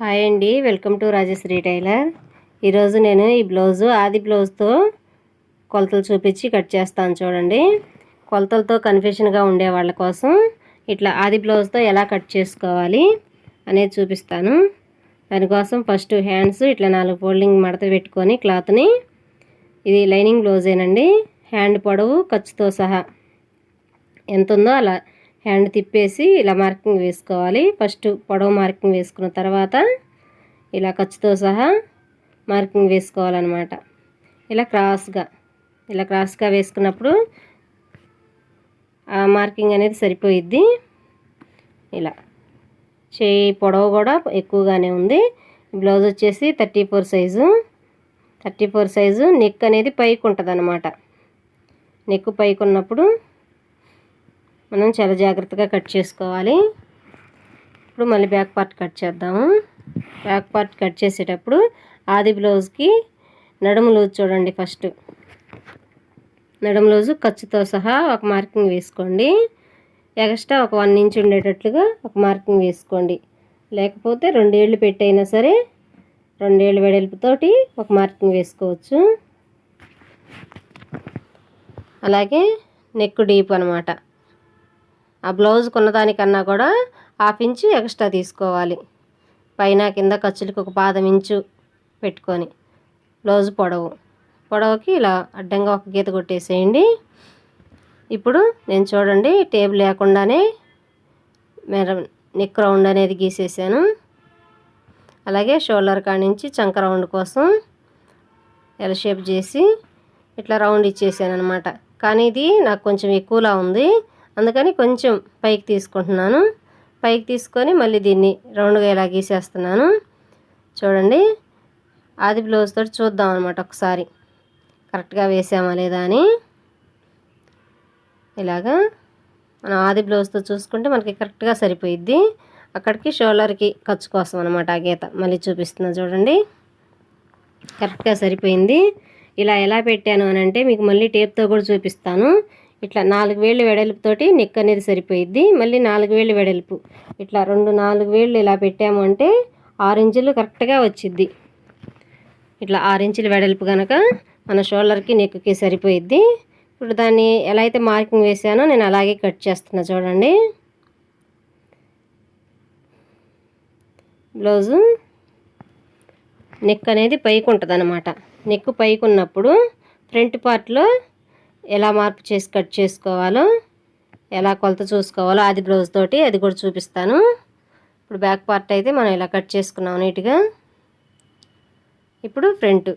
Hi అండి welcome to Rajshri tailor. ఈరోజు నేను ఈ బ్లౌజు ఆది బ్లౌజ్తో కొలతలు చూపించి కట్ చేస్తాను చూడండి. కొలతలతో కన్ఫ్యూషన్గా ఉండే వాళ్ళ కోసం ఇట్లా ఆది బ్లౌజ్తో ఎలా కట్ చేసుకోవాలి అనేది చూపిస్తాను. దానికోసం ఫస్ట్ హ్యాండ్స్ ఇట్లా నాలుగు ఫోల్డింగ్ మడత పెట్టుకొని క్లాత్ని ఇది లైనింగ్ బ్లౌజేనండి. హ్యాండ్ పొడవు ఖర్చుతో సహా. ఎంత ఉందో అలా హ్యాండ్ తిప్పేసి ఇలా మార్కింగ్ వేసుకోవాలి. ఫస్ట్ పొడవు మార్కింగ్ వేసుకున్న తర్వాత ఇలా ఖర్చుతో సహా మార్కింగ్ వేసుకోవాలన్నమాట. ఇలా క్రాస్గా ఇలా క్రాస్గా వేసుకున్నప్పుడు ఆ మార్కింగ్ అనేది సరిపోయిద్ది. ఇలా చేయి పొడవు కూడా ఎక్కువగానే ఉంది. బ్లౌజ్ వచ్చేసి thirty four size. Thirty four size neck అనేది పైకి ఉంటుంది అనమాట నెక్ పైకి ఉన్నప్పుడు మనం చాలా జాగ్రత్తగా కట్ చేసుకోవాలి. ఇప్పుడు మళ్ళీ బ్యాక్ పార్ట్ కట్ చేద్దాము. బ్యాక్ పార్ట్ కట్ చేసేటప్పుడు ఆది బ్లౌజ్కి నడుము లూజ్ చూడండి ఫస్ట్. నడుము లూజు ఖర్చుతో సహా ఒక మార్కింగ్ వేసుకోండి. ఎక్స్ట్రా ఒక వన్ ఇంచ్ ఉండేటట్లుగా ఒక మార్కింగ్ వేసుకోండి. లేకపోతే రెండేళ్ళు పెట్టైనా సరే రెండేళ్ళు వెడల్పుతోటి ఒక మార్కింగ్ వేసుకోవచ్చు. అలాగే నెక్ డీప్ అనమాట ఆ బ్లౌజ్ కొన్నదానికన్నా కూడా హాఫ్ ఇంచు ఎక్స్ట్రా తీసుకోవాలి. పైన కింద ఖర్చులకు ఒక పాదం ఇంచు పెట్టుకొని బ్లౌజ్ పొడవు. పొడవుకి ఇలా అడ్డంగా ఒక గీత కొట్టేసేయండి. ఇప్పుడు నేను చూడండి టేబుల్ లేకుండానే మెర నెక్ రౌండ్ అనేది గీసేసాను. అలాగే షోల్డర్ కాడ నుంచి చంక రౌండ్ కోసం ఎల్ షేప్ చేసి ఇట్లా రౌండ్ ఇచ్చేసాను అనమాట కానీ ఇది నాకు కొంచెం ఎక్కువలా ఉంది. అందుకని కొంచెం పైకి తీసుకుంటున్నాను. పైకి తీసుకొని మళ్ళీ దీన్ని రౌండ్గా ఇలా గీసేస్తున్నాను. చూడండి. ఆది బ్లౌజ్ తోటి చూద్దాం అనమాట ఒకసారి. కరెక్ట్గా వేసామా లేదా అని. ఇలాగా మనం ఆది బ్లౌజ్తో చూసుకుంటే మనకి కరెక్ట్గా సరిపోయిద్ది. అక్కడికి షోల్డర్కి ఖర్చు కోసం అనమాట ఆ గీత. మళ్ళీ చూపిస్తున్నా చూడండి. కరెక్ట్గా సరిపోయింది. ఇలా ఎలా పెట్టాను అని అంటే మీకు మళ్ళీ టేప్తో కూడా చూపిస్తాను. ఇట్లా నాలుగు వేళ్ళు వెడల్పుతోటి నెక్ అనేది సరిపోయిద్ది. మళ్ళీ నాలుగు వేళ్ళు వెడల్పు. ఇట్లా రెండు నాలుగు వేళ్ళు ఇలా పెట్టాము అంటే ఆరు ఇంచులు కరెక్ట్గా వచ్చిద్ది. ఇట్లా ఆరు ఇంచులు వెడల్పు కనుక మన షోల్డర్కి నెక్కి సరిపోయిద్ది. ఇప్పుడు దాన్ని ఎలా అయితే మార్కింగ్ వేసానో నేను అలాగే కట్ చేస్తున్నా చూడండి. బ్లౌజు నెక్ అనేది పైకి ఉంటుంది అనమాట నెక్ పైకి ఉన్నప్పుడు ఫ్రంట్ పార్ట్లో ఎలా మార్పు చేసి కట్ చేసుకోవాలో ఎలా కొలత చూసుకోవాలో అది బ్లౌజ్ తోటి అది కూడా చూపిస్తాను. ఇప్పుడు బ్యాక్ పార్ట్ అయితే మనం ఇలా కట్ చేసుకున్నాం నీట్గా. ఇప్పుడు ఫ్రంట్.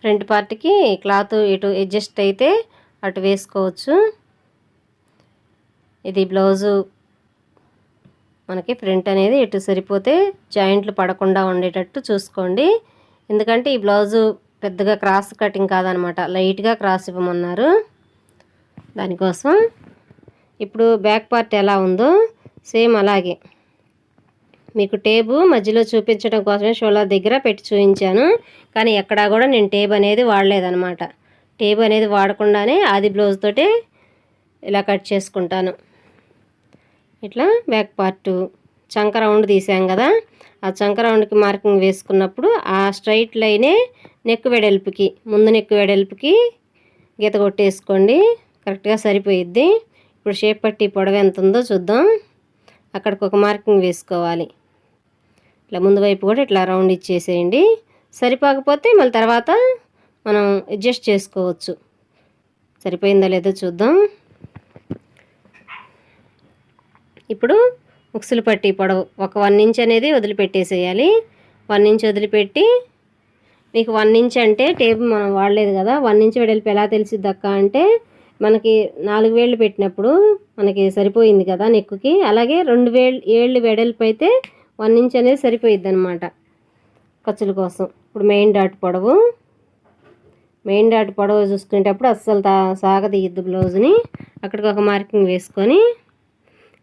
ఫ్రంట్ పార్ట్కి క్లాత్ ఇటు అడ్జస్ట్ అయితే అటు వేసుకోవచ్చు. ఇది బ్లౌజు మనకి ఫ్రంట్ అనేది ఇటు సరిపోతే జాయింట్లు పడకుండా ఉండేటట్టు చూసుకోండి. ఎందుకంటే ఈ బ్లౌజు పెద్దగా క్రాస్ కటింగ్ కాదనమాట. లైట్గా క్రాస్ ఇవ్వమన్నారు. దానికోసం ఇప్పుడు బ్యాక్ పార్ట్ ఎలా ఉందో సేమ్ అలాగే. మీకు టేబు మధ్యలో చూపించడం కోసమే షోలా దగ్గర పెట్టి చూపించాను కానీ ఎక్కడా కూడా నేను టేబ్ అనేది వాడలేదనమాట. టేబ్ అనేది వాడకుండానే ఆది బ్లౌజ్ తోటే ఇలా కట్ చేసుకుంటాను. ఇట్లా బ్యాక్ పార్టు చంక రౌండ్ తీసాం కదా. ఆ చంక రౌండ్కి మార్కింగ్ వేసుకున్నప్పుడు ఆ స్ట్రైట్ లైనే నెక్ వెడల్పుకి ముందు నెక్ వెడల్పుకి గీత కొట్టేసుకోండి. కరెక్ట్గా సరిపోయిద్ది. ఇప్పుడు షేప్ పట్టి పొడవ ఎంత ఉందో చూద్దాం. అక్కడికి ఒక మార్కింగ్ వేసుకోవాలి. ఇట్లా ముందు వైపు కూడా ఇట్లా రౌండ్ ఇచ్చేసేయండి. సరిపోకపోతే మళ్ళీ తర్వాత మనం అడ్జస్ట్ చేసుకోవచ్చు. సరిపోయిందో లేదో చూద్దాం. ఇప్పుడు ముక్సులు పట్టి పొడవు ఒక వన్ ఇంచ్ అనేది వదిలిపెట్టేసేయాలి. వన్ ఇంచ్ వదిలిపెట్టి మీకు వన్ ఇంచ్ అంటే టేబుల్ మనం వాడలేదు కదా వన్ ఇంచ్ వెడల్పు ఎలా తెలిసిద్ది అక్క అంటే మనకి నాలుగు వేళ్ళు పెట్టినప్పుడు మనకి సరిపోయింది కదా నెక్కుకి. అలాగే రెండు వేళ్ళు ఏళ్ళు వెడల్పు అయితే వన్ ఇంచ్ అనేది సరిపోయిద్ది అనమాట ఖర్చుల కోసం. ఇప్పుడు మెయిన్ డాట్ పొడవు. మెయిన్ డాట్ పొడవు చూసుకునేటప్పుడు అస్సలు తా సాగదీయద్దు బ్లౌజ్ని. అక్కడికి ఒక మార్కింగ్ వేసుకొని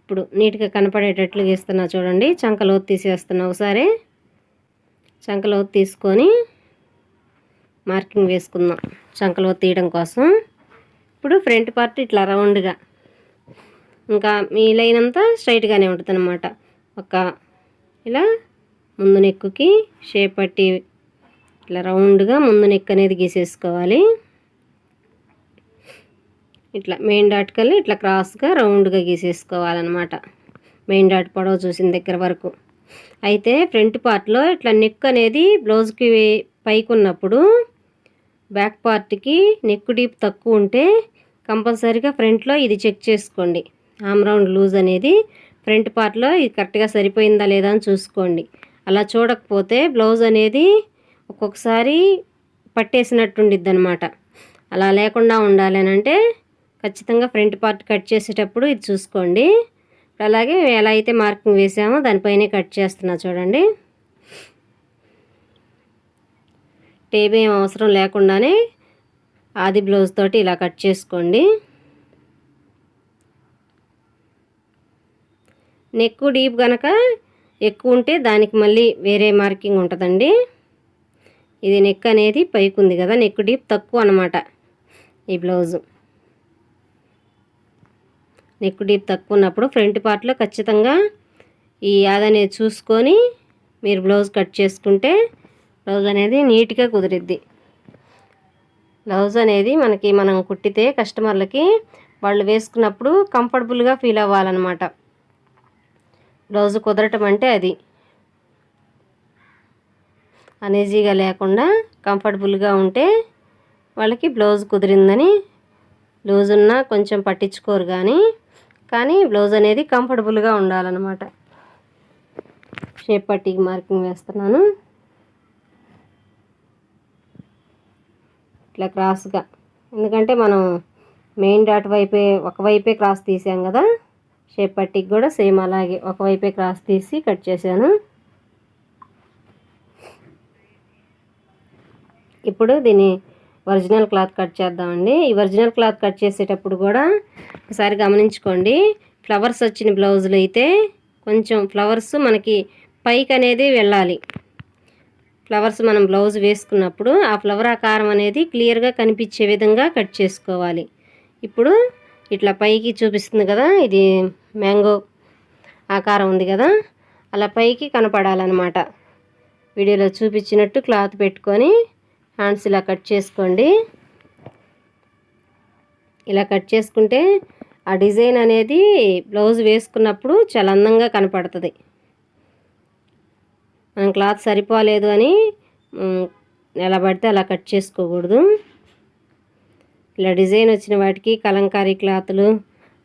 ఇప్పుడు నీట్గా కనపడేటట్లు గీస్తున్నా చూడండి. చంకలోతు తీసేస్తున్నా ఒకసారి. చంకలోతు తీసుకొని మార్కింగ్ వేసుకుందాం. చంకలో తీయడం కోసం. ఇప్పుడు ఫ్రంట్ పార్ట్ ఇట్లా రౌండ్గా. ఇంకా మీ లైన్ అంతా స్ట్రైట్గానే ఉంటుంది అనమాట ఒక ఇలా ముందు నెక్కుకి షేప్ పట్టి ఇట్లా రౌండ్గా ముందు నెక్ అనేది గీసేసుకోవాలి. ఇట్లా మెయిన్ డాట్ కల్లి ఇట్లా క్రాస్గా రౌండ్గా గీసేసుకోవాలన్నమాట. మెయిన్ డాట్ పొడవు చూసిన దగ్గర వరకు. అయితే ఫ్రంట్ పార్ట్లో ఇట్లా నెక్ అనేది బ్లౌజ్కి పైకి ఉన్నప్పుడు బ్యాక్ పార్ట్కి నెక్ డీప్ తక్కువ ఉంటే కంపల్సరీగా ఫ్రంట్లో ఇది చెక్ చేసుకోండి. ఆమ్ రౌండ్ లూజ్ అనేది ఫ్రంట్ పార్ట్లో ఇది కరెక్ట్గా సరిపోయిందా లేదా అని చూసుకోండి. అలా చూడకపోతే బ్లౌజ్ అనేది ఒక్కొక్కసారి పట్టేసినట్టుండిద్ది అనమాట అలా లేకుండా ఉండాలి అంటే ఖచ్చితంగా ఫ్రంట్ పార్ట్ కట్ చేసేటప్పుడు ఇది చూసుకోండి. అలాగే ఎలా అయితే మార్కింగ్ వేసామో దానిపైనే కట్ చేస్తున్నా చూడండి. టేబ్ ఏం అవసరం లేకుండానే ఆది బ్లౌజ్ తోటి ఇలా కట్ చేసుకోండి. నెక్ డీప్ కనుక ఎక్కువ ఉంటే దానికి మళ్ళీ వేరే మార్కింగ్ ఉంటుందండి. ఇది నెక్ అనేది పైకి ఉంది కదా నెక్ డీప్ తక్కువ అనమాట ఈ బ్లౌజు. నెక్ డీప్ తక్కువ ఉన్నప్పుడు ఫ్రంట్ పార్ట్లో ఖచ్చితంగా ఈ యాద్ అనేది చూసుకొని మీరు బ్లౌజ్ కట్ చేసుకుంటే బ్లౌజ్ అనేది నీట్గా కుదిరిద్ది. బ్లౌజ్ అనేది మనకి మనం కుట్టితే కస్టమర్లకి వాళ్ళు వేసుకున్నప్పుడు కంఫర్టబుల్గా ఫీల్ అవ్వాలన్నమాట. బ్లౌజ్ కుదరటం అంటే అది. అనేజీగా లేకుండా కంఫర్టబుల్గా ఉంటే వాళ్ళకి బ్లౌజ్ కుదిరిందని లూజ్ ఉన్నా కొంచెం పట్టించుకోరు కానీ కానీ బ్లౌజ్ అనేది కంఫర్టబుల్గా ఉండాలన్నమాట. షేప్ పట్టికి మార్కింగ్ వేస్తున్నాను. ఇట్లా క్రాస్గా ఎందుకంటే మనం మెయిన్ డాట్ వైపే ఒకవైపే క్రాస్ తీసాం కదా? షేప్ పట్టికి కూడా సేమ్ అలాగే ఒకవైపే క్రాస్ తీసి కట్ చేశాను. ఇప్పుడు దీన్ని ఒరిజినల్ క్లాత్ కట్ చేద్దామండి. ఈ ఒరిజినల్ క్లాత్ కట్ చేసేటప్పుడు కూడా ఒకసారి గమనించుకోండి. ఫ్లవర్స్ వచ్చిన బ్లౌజులు అయితే కొంచెం ఫ్లవర్స్ మనకి పైకి అనేది వెళ్ళాలి. ఫ్లవర్స్ మనం బ్లౌజ్ వేసుకున్నప్పుడు ఆ ఫ్లవర్ ఆకారం అనేది క్లియర్గా కనిపించే విధంగా కట్ చేసుకోవాలి. ఇప్పుడు ఇట్లా పైకి చూపిస్తుంది కదా ఇది మ్యాంగో ఆకారం ఉంది కదా అలా పైకి కనపడాలన్నమాట. వీడియోలో చూపించినట్టు క్లాత్ పెట్టుకొని హ్యాండ్స్ ఇలా కట్ చేసుకోండి. ఇలా కట్ చేసుకుంటే ఆ డిజైన్ అనేది బ్లౌజ్ వేసుకున్నప్పుడు చాలా అందంగా కనపడుతుంది. క్లాత్ సరిపోలేదు అని ఎలా పడితే అలా కట్ చేసుకోకూడదు. ఇలా డిజైన్ వచ్చిన వాటికి కలంకారీ క్లాతులు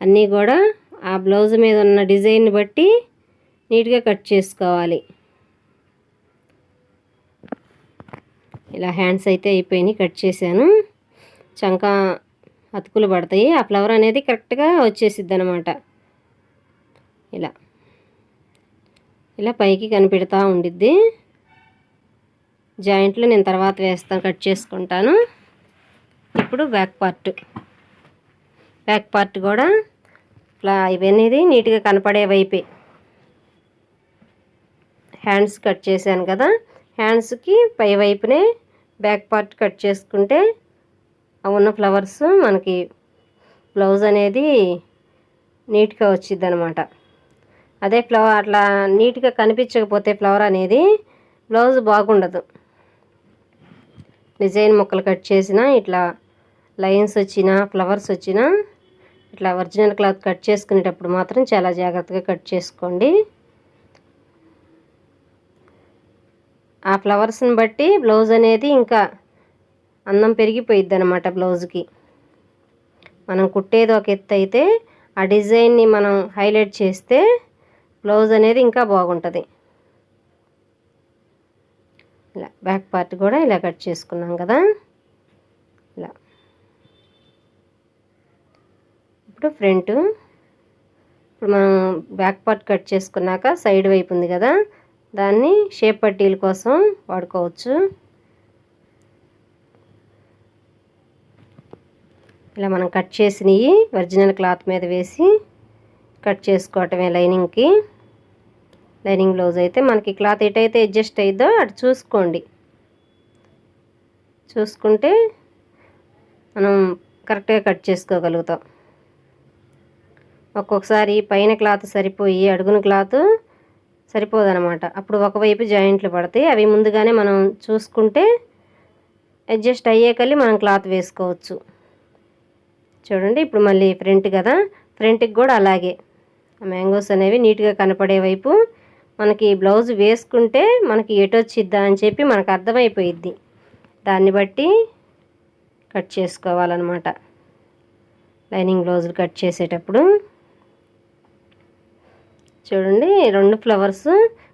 అన్నీ కూడా ఆ బ్లౌజ్ మీద ఉన్న డిజైన్ బట్టి నీట్గా కట్ చేసుకోవాలి. ఇలా హ్యాండ్స్ అయితే అయిపోయినాయి కట్ చేశాను. చంక అతుకులు పడతాయి. ఆ ఫ్లవర్ అనేది కరెక్ట్గా వచ్చేసిద్ది అనమాట ఇలా. ఇలా పైకి కనిపెడతా ఉండిద్ది. జాయింట్లు నేను తర్వాత వేస్తాను కట్ చేసుకుంటాను. ఇప్పుడు బ్యాక్ పార్ట్. బ్యాక్ పార్ట్ కూడా ఇట్లా ఇవన్నీ నీట్గా కనపడే వైపే. హ్యాండ్స్ కట్ చేశాను కదా హ్యాండ్స్కి పై వైపునే బ్యాక్ పార్ట్ కట్ చేసుకుంటే ఉన్న ఫ్లవర్స్ మనకి బ్లౌజ్ అనేది నీట్గా వచ్చిద్ది అనమాట అదే ఫ్లవర్ అట్లా నీట్గా కనిపించకపోతే ఫ్లవర్ అనేది బ్లౌజ్ బాగుండదు. డిజైన్ ముక్కలు కట్ చేసిన ఇట్లా లైన్స్ వచ్చిన ఫ్లవర్స్ వచ్చిన ఇట్లా ఒరిజినల్ క్లాత్ కట్ చేసుకునేటప్పుడు మాత్రం చాలా జాగ్రత్తగా కట్ చేసుకోండి. ఆ ఫ్లవర్స్ని బట్టి బ్లౌజ్ అనేది ఇంకా అందం పెరిగిపోయిద్ది అనమాట బ్లౌజ్కి. మనం కుట్టేది ఒక ఎత్తు అయితే ఆ డిజైన్ని మనం హైలైట్ చేస్తే బ్లౌజ్ అనేది ఇంకా బాగుంటుంది. ఇలా బ్యాక్ పార్ట్ కూడా ఇలా కట్ చేసుకున్నాం కదా. ఇలా. ఇప్పుడు ఫ్రంట్. ఇప్పుడు మనం బ్యాక్ పార్ట్ కట్ చేసుకున్నాక సైడ్ వైపు ఉంది కదా. దాన్ని షేప్ పట్టీల కోసం వాడుకోవచ్చు. ఇలా మనం కట్ చేసినవి ఒరిజినల్ క్లాత్ మీద వేసి కట్ చేసుకోవటమే లైనింగ్కి. లైనింగ్ బ్లౌజ్ అయితే మనకి క్లాత్ ఎటైతే అడ్జస్ట్ అయిద్దో అటు చూసుకోండి. చూసుకుంటే మనం కరెక్ట్గా కట్ చేసుకోగలుగుతాం. ఒక్కొక్కసారి పైన క్లాత్ సరిపోయి అడుగున క్లాత్ సరిపోదన్నమాట అప్పుడు ఒకవైపు జాయింట్లు పడతాయి. అవి ముందుగానే మనం చూసుకుంటే అడ్జస్ట్ అయ్యేకల్లి మనం క్లాత్ వేసుకోవచ్చు. చూడండి ఇప్పుడు మళ్ళీ ఫ్రంట్ కదా? ఫ్రంట్కి కూడా అలాగే. మ్యాంగోస్ అనేవి నీట్గా కనపడే వైపు మనకి బ్లౌజ్ వేసుకుంటే మనకి ఎటొచ్చిద్దా అని చెప్పి మనకు అర్థమైపోయిద్ది. దాన్ని బట్టి కట్ చేసుకోవాలన్నమాట. లైనింగ్ బ్లౌజులు కట్ చేసేటప్పుడు. చూడండి రెండు ఫ్లవర్స్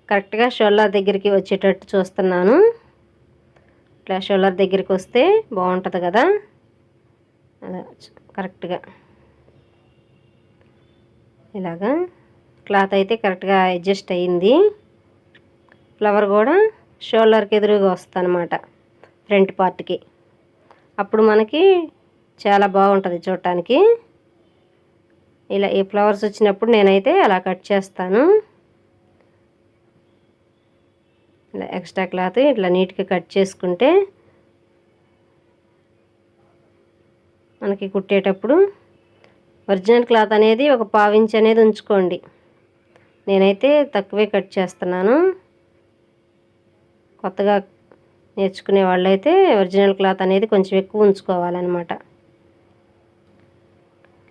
కరెక్ట్గా షోల్డర్ దగ్గరికి వచ్చేటట్టు చూస్తున్నాను. ఇట్లా షోల్డర్ దగ్గరికి వస్తే బాగుంటుంది కదా. అలా కరెక్ట్గా. ఇలాగా క్లాత్ అయితే కరెక్ట్గా అడ్జస్ట్ అయ్యింది ఫ్లవర్ కూడా షోల్డర్కి ఎదురుగా వస్తుంది అనమాట ఫ్రంట్ పార్ట్కి. అప్పుడు మనకి చాలా బాగుంటుంది చూడటానికి. ఇలా ఈ ఫ్లవర్స్ వచ్చినప్పుడు నేనైతే అలా కట్ చేస్తాను. ఇలా ఎక్స్ట్రా క్లాత్ ఇట్లా నీట్గా కట్ చేసుకుంటే మనకి కుట్టేటప్పుడు ఒరిజినల్ క్లాత్ అనేది ఒక పావించి అనేది ఉంచుకోండి. నేనైతే తక్కువే కట్ చేస్తున్నాను. కొత్తగా నేర్చుకునే వాళ్ళైతే ఒరిజినల్ క్లాత్ అనేది కొంచెం ఎక్కువ ఉంచుకోవాలన్నమాట.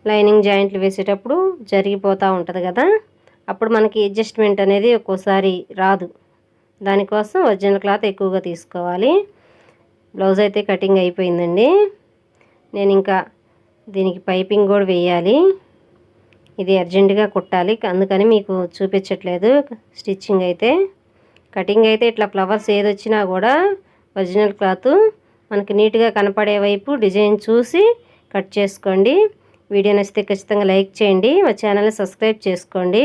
లైనింగ్ జాయింట్లు వేసేటప్పుడు జరిగిపోతూ ఉంటుంది కదా. అప్పుడు మనకి అడ్జస్ట్మెంట్ అనేది ఒక్కోసారి రాదు. దానికోసం ఒరిజినల్ క్లాత్ ఎక్కువగా తీసుకోవాలి. బ్లౌజ్ అయితే కటింగ్ అయిపోయిందండి. నేను ఇంకా దీనికి పైపింగ్ కూడా వేయాలి. ఇది అర్జెంటుగా కుట్టాలి. అందుకని మీకు చూపించట్లేదు. స్టిచ్చింగ్ అయితే. కటింగ్ అయితే ఇట్లా ఫ్లవర్స్ ఏదొచ్చినా కూడా ఒరిజినల్ క్లాత్. మనకి నీట్గా కనపడే వైపు డిజైన్ చూసి కట్ చేసుకోండి. వీడియో నచ్చితే ఖచ్చితంగా లైక్ చేయండి. మా ఛానల్ని సబ్స్క్రైబ్ చేసుకోండి.